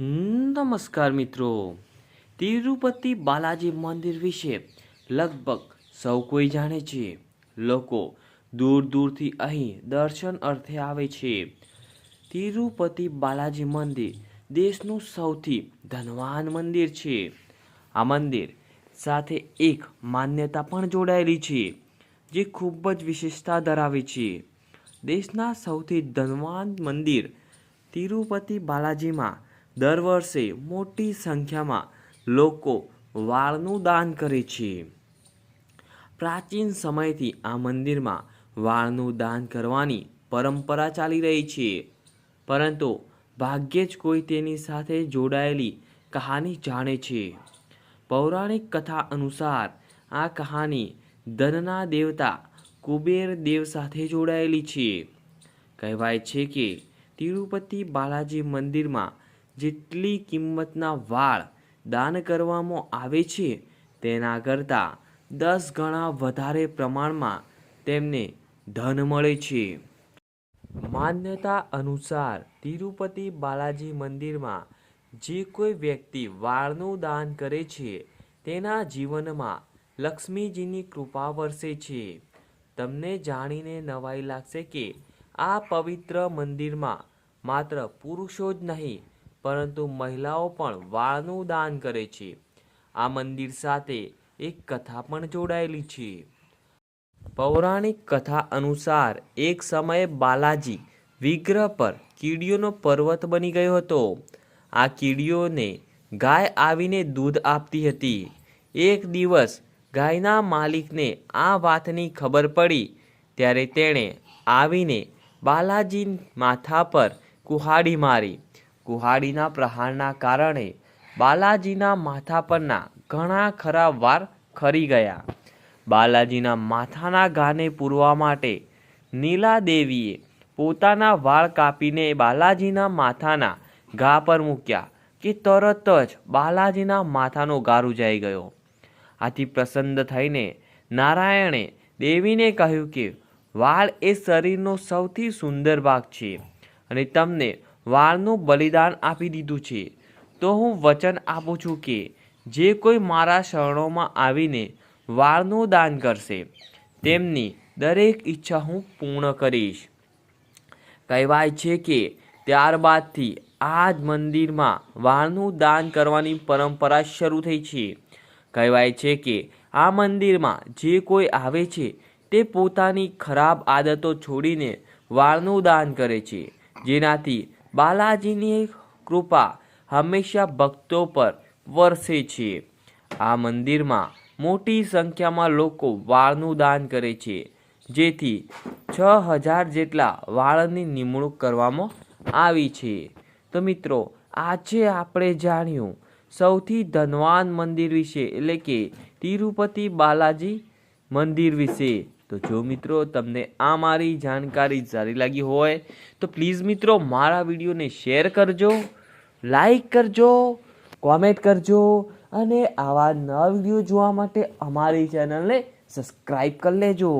નમસ્કાર મિત્રો. તિરુપતિ બાલાજી મંદિર વિશે લગભગ સૌ કોઈ જાણે છે. લોકો દૂર દૂરથી અહીં દર્શન અર્થે આવે છે. તિરુપતિ બાલાજી મંદિર દેશનું સૌથી ધનવાન મંદિર છે. આ મંદિર સાથે એક માન્યતા પણ જોડાયેલી છે, જે ખૂબ જ વિશેષતા ધરાવે છે. દેશના સૌથી ધનવાન મંદિર તિરુપતિ બાલાજીમાં દર વર્ષે મોટી સંખ્યામાં લોકો વાળનું દાન કરે છે. પ્રાચીન સમયથી આ મંદિરમાં વાળનું દાન કરવાની પરંપરા ચાલી રહી છે. પરંતુ ભાગ્યે જ કોઈ તેની સાથે જોડાયેલી કહાની જાણે છે. પૌરાણિક કથા અનુસાર આ કહાની ધનના દેવતા કુબેર દેવ સાથે જોડાયેલી છે. કહેવાય છે કે તિરુપતિ બાલાજી મંદિરમાં જેટલી કિંમતના વાળ દાન કરવામાં આવે છે, તેના કરતાં દસ ગણા વધારે પ્રમાણમાં તેમને ધન મળે છે. માન્યતા અનુસાર તિરુપતિ બાલાજી મંદિરમાં જે કોઈ વ્યક્તિ વાળનું દાન કરે છે, તેના જીવનમાં લક્ષ્મીજીની કૃપા વરસે છે. તમને જાણીને નવાઈ લાગશે કે આ પવિત્ર મંદિરમાં માત્ર પુરુષો જ નહીં પરંતુ મહિલાઓ પણ વાળનું દાન કરે છે. આ મંદિર સાથે એક કથા પણ જોડાયેલી છે. પૌરાણિક કથા અનુસાર એક સમયે બાલાજી વિગ્રહ પર કીડીઓનો પર્વત બની ગયો હતો. આ કીડીઓને ગાય આવીને દૂધ આપતી હતી. એક દિવસ ગાયના માલિકને આ વાતની ખબર પડી, ત્યારે તેણે આવીને બાલાજી માથા પર કુહાડી મારી. કુહાડીના પ્રહારના કારણે બાલાજીના માથા પરના ઘણા ખરા વાર ખરી ગયા. બાલાજીના માથાના ઘાને પૂરવા માટે નીલા દેવીએ પોતાના વાળ કાપીને બાલાજીના માથાના ઘા પર મૂક્યા કે તરત જ બાલાજીના માથાનો ઘા રૂજાઈ ગયો. આથી પ્રસન્ન થઈને નારાયણે દેવીને કહ્યું કે વાળ એ શરીરનો સૌથી સુંદર ભાગ છે અને તમને વાળનું બલિદાન આપી દીધું છે. તો હું વચન આપું છું કે, જે કોઈ મારા શરણોમાં આવીને વાળનું દાન કરશે, તેમની દરેક ઈચ્છા હું પૂર્ણ કરીશ. કહેવાય છે કે, ત્યારબાદથી આ જ મંદિરમાં વાળનું દાન કરવાની પરંપરા શરૂ થઈ છે. કહેવાય છે કે, આ મંદિરમાં જે કોઈ આવે છે, તે પોતાની ખરાબ આદતો છોડીને વાળનું દાન કરે છે. જેનાથી બાલાજીની કૃપા હંમેશા ભક્તો પર વરસે છે. આ મંદિરમાં મોટી સંખ્યામાં લોકો વાળનું દાન કરે છે. જેથી છ હજાર જેટલા વાળની નિમણૂક કરવામાં આવી છે. તો મિત્રો, આજે આપણે જાણ્યું સૌથી ધનવાન મંદિર વિશે એટલે કે તિરુપતિ બાલાજી મંદિર વિશે. તો જો મિત્રો તમને આ મારી જાણકારી સારી લાગી હોય, તો પ્લીઝ મિત્રો મારા વિડીયોને શેર કરજો લાઈક કરજો કોમેન્ટ કરજો અને આવા નવા વીડિયો જોવા માટે અમારી ચેનલને સબસ્ક્રાઈબ કરી લેજો.